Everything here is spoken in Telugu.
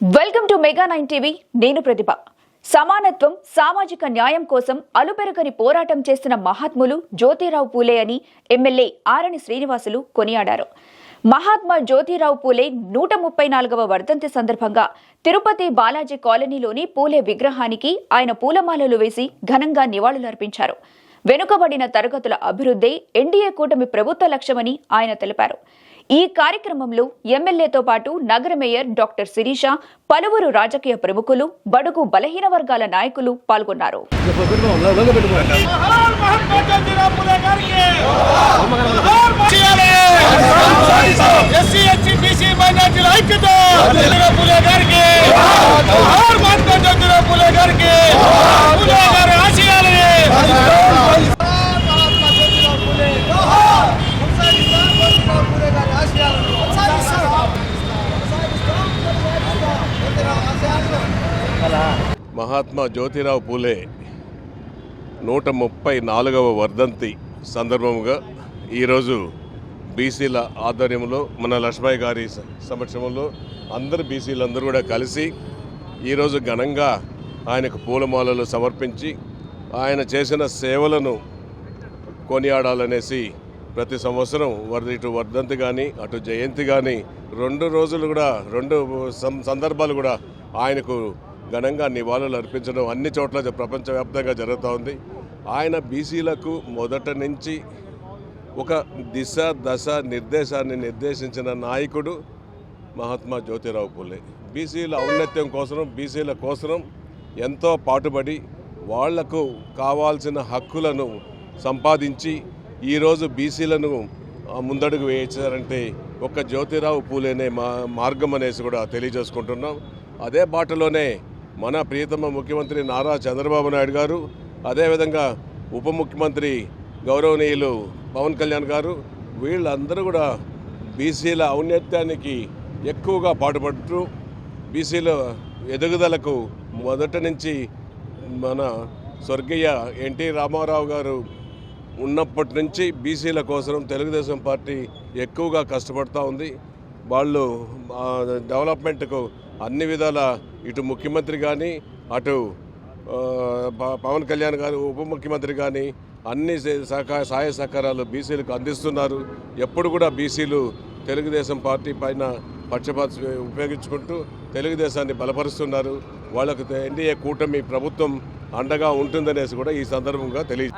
Welcome to Mega nine TV. నేను ప్రతిభ సమానత్వం సామాజిక న్యాయం కోసం అలుపెరగని పోరాటం చేసిన మహాత్ములు జ్యోతిరావు పూలే అని ఎమ్మెల్యే ఆరణి శ్రీనివాసులు కొనియాడారు. మహాత్మా జ్యోతిరావు పూలే నూట ముప్పై నాలుగవ వర్ధంతి సందర్భంగా తిరుపతి బాలాజీ కాలనీలోని పూలే విగ్రహానికి ఆయన పూలమాలలు వేసి ఘనంగా నివాళులర్పించారు. వెనుకబడిన తరగతుల అభివృద్ధి ఎన్డీఏ కూటమి ప్రభుత్వ లక్ష్యమని ఆయన తెలిపారు. ఈ కార్యక్రమంలో ఎమ్మెల్యేతో పాటు నగర మేయర్ డాక్టర్ శిరీష పలువురు రాజకీయ ప్రముఖులు బడుగు బలహీన వర్గాల నాయకులు పాల్గొన్నారు. మహాత్మా జ్యోతిరావు పూలే నూట ముప్పై నాలుగవ వర్ధంతి సందర్భముగా ఈరోజు బీసీల ఆధ్వర్యంలో మన లక్ష్మయ్య గారి సమక్షంలో అందరు బీసీలందరూ కూడా కలిసి ఈరోజు ఘనంగా ఆయనకు పూలమాలలు సమర్పించి ఆయన చేసిన సేవలను కొనియాడాలనేసి ప్రతి సంవత్సరం వరద ఇటు వర్ధంతి కానీ అటు జయంతి కానీ రెండు రోజులు కూడా రెండు సం- సందర్భాలు కూడా ఆయనకు ఘనంగా నివాళులు అర్పించడం అన్ని చోట్ల ప్రపంచవ్యాప్తంగా జరుగుతూ ఉంది. ఆయన బీసీలకు మొదట నుంచి ఒక దిశ దశ నిర్దేశాన్ని నిర్దేశించిన నాయకుడు మహాత్మా జ్యోతిరావు పూలే బీసీల ఔన్నత్యం కోసం బీసీల కోసం ఎంతో పాటుపడి వాళ్ళకు కావాల్సిన హక్కులను సంపాదించి ఈరోజు బీసీలను ముందడుగు వేయించారంటే ఒక జ్యోతిరావు పూలేనే మా మార్గం అనేసి కూడా తెలియజేసుకుంటున్నాం. అదే బాటలోనే మన ప్రియతమ ముఖ్యమంత్రి నారా చంద్రబాబు నాయుడు గారు అదేవిధంగా ఉప ముఖ్యమంత్రి గౌరవనీయులు పవన్ కళ్యాణ్ గారు వీళ్ళందరూ కూడా బీసీల ఔన్నత్యానికి ఎక్కువగా పాటుపడుతూ బీసీల ఎదుగుదలకు మొదటి నుంచి మన స్వర్గీయ ఎన్టీ రామారావు గారు ఉన్నప్పటి నుంచి బీసీల కోసం తెలుగుదేశం పార్టీ ఎక్కువగా కష్టపడుతూ ఉంది. వాళ్ళు డెవలప్మెంట్కు అన్ని విధాల ఇటు ముఖ్యమంత్రి కానీ అటు పవన్ కళ్యాణ్ గారు ఉప ముఖ్యమంత్రి కానీ అన్ని సహకార సహాయ సహకారాలు బీసీలకు అందిస్తున్నారు. ఎప్పుడు కూడా బీసీలు తెలుగుదేశం పార్టీ పైన పక్షపాత ఉపయోగించుకుంటూ తెలుగుదేశాన్ని బలపరుస్తున్నారు. వాళ్ళకు ఎన్డీఏ కూటమి ప్రభుత్వం అండగా ఉంటుందనేసి కూడా ఈ సందర్భంగా తెలియ